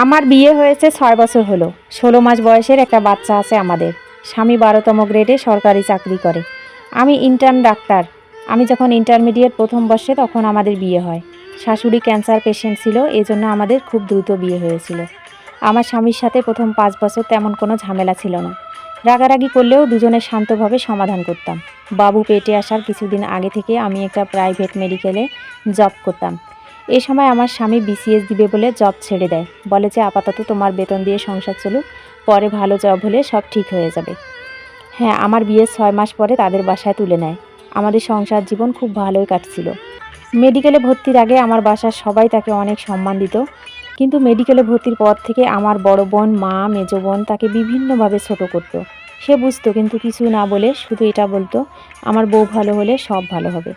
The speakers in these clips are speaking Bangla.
আমার বিয়ে হয়েছে ছয় বছর হলো। ষোলো মাস বয়সের একটা বাচ্চা আছে আমাদের। স্বামী বারোতম গ্রেডে সরকারি চাকরি করে। আমি ইন্টার্ন ডাক্তার। আমি যখন ইন্টারমিডিয়েট প্রথম বর্ষে তখন আমাদের বিয়ে হয়। শাশুড়ি ক্যান্সার পেশেন্ট ছিল এই জন্য আমাদের খুব দ্রুত বিয়ে হয়েছিল। আমার স্বামীর সাথে প্রথম পাঁচ বছর তেমন কোনো ঝামেলা ছিল না। রাগারাগি করলেও দুজনে শান্তভাবে সমাধান করতাম। বাবু পেটে আসার কিছুদিন আগে থেকে আমি একটা প্রাইভেট মেডিকেলে জব করতাম। এ সময় আমার স্বামী বিসিএস দিবে বলে জব ছেড়ে দেয়। বলে যে, আপাতত তোমার বেতন দিয়ে সংসার চলুক। পরে ভালো জব হলে সব ঠিক হয়ে যাবে। হ্যাঁ আমার বিয়ের ছয় মাস পরে তাদের বাসায় তুলে নেয়। আমাদের সংসার জীবন খুব ভালোই কাটছিল। মেডিকেলে ভর্তির আগে আমার বাসার সবাই তাকে অনেক সম্মান দিত। কিন্তু মেডিকেলে ভর্তির পর থেকে আমার বড় বোন, মা, মেজো বোন তাকে বিভিন্নভাবে ছোট করতো। সে বুঝতো, কিন্তু কিছু না বলে শুধু এটা বলতো, আমার বউ ভালো হলে সব ভালো হবে।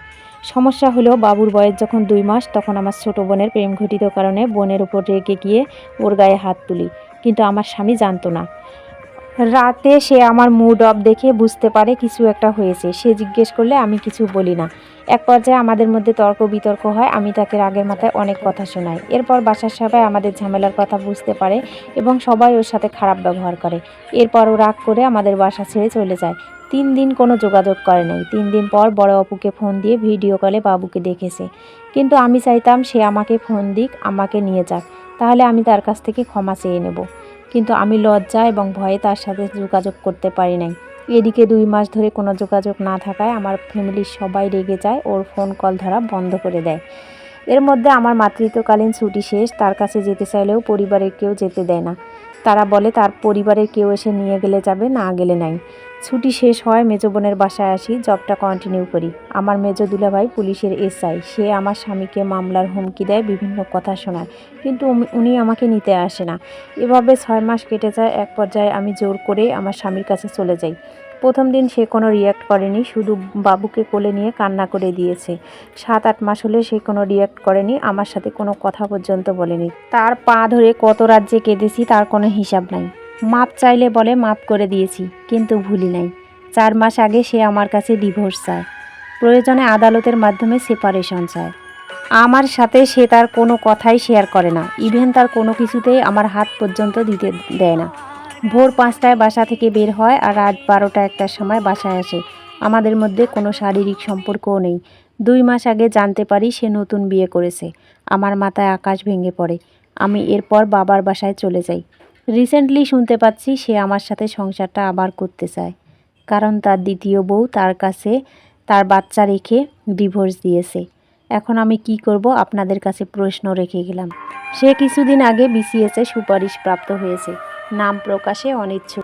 সমস্যা হলো বাবুর বয়স যখন দুই মাস, তখন আমার ছোট বোনের প্রেম ঘটিত কারণে বোনের উপর রেগে গিয়ে ওর গায়ে হাত তুলি। কিন্তু আমার স্বামী জানতো না। রাতে সে আমার মুড অফ দেখে বুঝতে পারে কিছু একটা হয়েছে। সে জিজ্ঞেস করলে, আমি কিছু বলি না। এক পর্যায়ে আমাদের মধ্যে তর্ক বিতর্ক হয়, আমি তাকে রাগের মাথায় অনেক কথা শোনাই। এরপর বাসার সবাই আমাদের ঝামেলার কথা বুঝতে পারে এবং সবাই ওর সাথে খারাপ ব্যবহার করে। এরপর ও রাগ করে আমাদের বাসা ছেড়ে চলে যায়। তিন দিন কোনো যোগাযোগ করে নাই। তিন দিন পর বড় অপুকে ফোন দিয়ে ভিডিও কলে বাবুকে দেখেছে। কিন্তু আমি চাইতাম সে আমাকে ফোন দিক, আমাকে নিয়ে যাক। তাহলে আমি তার কাছ থেকে ক্ষমা চেয়ে নেব। কিন্তু আমি লজ্জা এবং ভয়ে তার সাথে যোগাযোগ করতে পারি নাই। এদিকে দুই মাস ধরে কোনো যোগাযোগ না থাকায় আমার ফ্যামিলির সবাই রেগে যায়, ওর ফোন কল ধরা বন্ধ করে দেয়। এর মধ্যে আমার মাতৃত্বকালীন ছুটি শেষ, তার কাছে যেতে চাইলেও পরিবারের কেউ যেতে দেয় না। তারা বলে তার পরিবারের কেউ এসে নিয়ে গেলে যাবে, না গেলে নাই। ছুটি শেষ হয় মেজো বোনের বাসায় আসি, জবটা কন্টিনিউ করি। আমার মেজো দুলাভাই পুলিশের এসআই। সে আমার স্বামীকে মামলার হুমকি দেয়, বিভিন্ন কথা শোনায়। কিন্তু উনি আমাকে নিতে আসে না। এভাবে ছয় মাস কেটে যায়, এক পর্যায়ে আমি জোর করে আমার স্বামীর কাছে চলে যাই। প্রথম দিন সে কোনো রিয়াক্ট করেনি, শুধু বাবুকে কোলে নিয়ে কান্না করে দিয়েছে। সাত, আট মাস হলে সে কোনো রিয়াক্ট করেনি, আমার সাথে কোনো কথা পর্যন্ত বলেনি। তার পা ধরে কত রাজ্যে কেঁদেছি, তার কোনো হিসাব নাই। মাপ চাইলে বলে মাপ করে দিয়েছি, কিন্তু ভুলি নাই। চার মাস আগে সে আমার কাছে ডিভোর্স চায়। প্রয়োজনে আদালতের মাধ্যমে সেপারেশন চায়। আমার সাথে সে তার কোনো কথাই শেয়ার করে না। ইভেন তার কোনো কিছুতেই আমার হাত পর্যন্ত দিতে দেয় না। ভোর পাঁচটায় বাসা থেকে বের হয় আর রাত বারোটা একটার সময় বাসায় আসে। আমাদের মধ্যে কোনো শারীরিক সম্পর্কও নেই। দুই মাস আগে জানতে পারি সে নতুন বিয়ে করেছে। আমার মাথায় আকাশ ভেঙে পড়ে। আমি এরপর বাবার বাসায় চলে যাই। রিসেন্টলি শুনতে পাচ্ছি সে আমার সাথে সংসারটা আবার করতে চায়। কারণ তার দ্বিতীয় বউ তার কাছে তার বাচ্চা রেখে ডিভোর্স দিয়েছে। এখন আমি কি করব? আপনাদের কাছে প্রশ্ন রেখে গেলাম। সে কিছুদিন আগে বিসিএসে সুপারিশ প্রাপ্ত হয়েছে। নাম প্রকাশে অনিচ্ছুক।